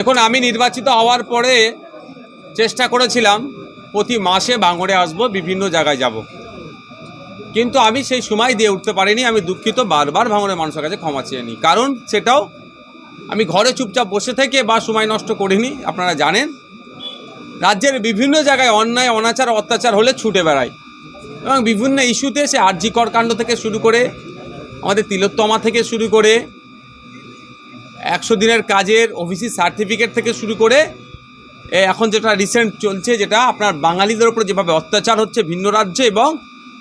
এখন আমি নির্বাচিত হওয়ার পরে চেষ্টা করেছিলাম, প্রতি মাসে ভাঙড়ে আসব, বিভিন্ন জায়গায় যাব। কিন্তু আমি সেই সময় দিয়ে উঠতে পারিনি, আমি দুঃখিত, বারবার ভাঙড়ের মানুষের কাছে ক্ষমা চেয়ে নিই। কারণ সেটাও আমি ঘরে চুপচাপ বসে থেকে বা সময় নষ্ট করিনি, আপনারা জানেন। রাজ্যের বিভিন্ন জায়গায় অন্যায়, অনাচার, অত্যাচার হলে ছুটে বেড়াই। এবং বিভিন্ন ইস্যুতে সে আর্যিকর কাণ্ড থেকে শুরু করে, আমাদের তিলোত্তমা থেকে শুরু করে একশো দিনের কাজের অফিসি সার্টিফিকেট থেকে শুরু করে এখন যেটা রিসেন্ট চলছে, যেটা আপনার বাঙালিদের উপরে যেভাবে অত্যাচার হচ্ছে ভিন্ন রাজ্যে এবং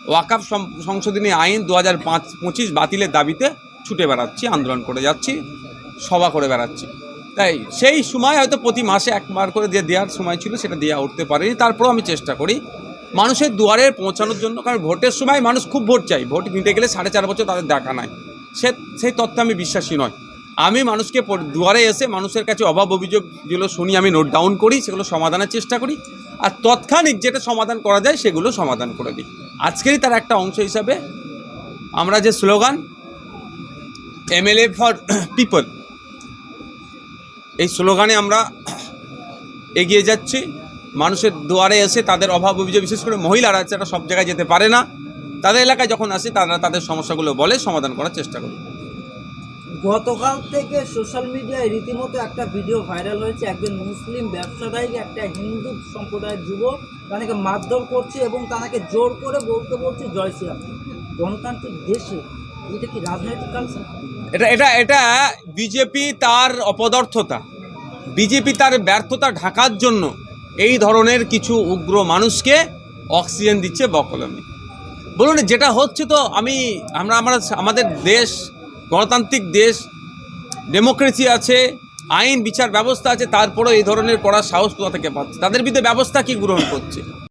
ওয়াকাফ সংশোধনী আইন দু হাজার পাঁচ, পঁচিশ বাতিলের দাবিতে ছুটে বেড়াচ্ছি, আন্দোলন করে যাচ্ছি, সভা করে বেড়াচ্ছি। তাই সেই সময় হয়তো প্রতি মাসে একবার করে দিয়ে দেওয়ার সময় ছিল, সেটা দেওয়া উঠতে পারিনি। তারপরেও আমি চেষ্টা করি। মানুষের দুয়ারে পৌঁছানোর জন্য, কারণ ভোটের সময় মানুষ খুব ভোট চাই ভোট নিতে গেলে সাড়ে চার বছর তাদের দেখা নাই। সে, সেই তত্ত্বে আমি বিশ্বাসী নয়। আমি মানুষকে দুয়ারে এসে মানুষের কাছে অভাব অভিযোগ যেগুলো শুনি, আমি নোট ডাউন করি, সেগুলো সমাধানের চেষ্টা করি। আর তৎক্ষণিক যেটা সমাধান করা যায়, সেগুলো সমাধান করে দিই। আজকেরই তার একটা অংশ হিসাবে আমরা যে স্লোগান, এমএলএ ফর পিপল এই স্লোগানে আমরা এগিয়ে যাচ্ছি। মানুষের দুয়ারে এসে তাদের অভাব অভিযোগ, বিশেষ করে মহিলারা যারা সব জায়গায় যেতে পারে না। তাদের এলাকায় যখন আসে, তারা তাদের সমস্যাগুলো বলে সমাধান করার চেষ্টা করি। গতকাল থেকে সোশ্যাল মিডিয়ায় রীতিমতো একটা ভিডিও ভাইরাল হয়েছে। একজন মুসলিম ব্যবসাদায়ী, একটা হিন্দু সম্প্রদায়ের যুবক, তাকে মারধর করছে এবং তাকে জোর করে বলতে বলছে, জয় শ্রীরাম গণতান্ত্রিক দেশে এটা কি রাজনৈতিক কালচার? এটা এটা এটা বিজেপি তার অপদার্থতা, বিজেপি তার ব্যর্থতা ঢাকার জন্য এই ধরনের কিছু উগ্র মানুষকে অক্সিজেন দিচ্ছে বকলমে। বলুন, যেটা হচ্ছে তো আমি, আমরা আমরা, আমাদের দেশ গণতান্ত্রিক দেশ, ডেমোক্রেসি আছে, আইন, বিচার ব্যবস্থা আছে, তারপরেও এই ধরনের করার সাহস কোথা থেকে পাচ্ছে? তাদের বিরুদ্ধে ব্যবস্থা কি গ্রহণ করছে?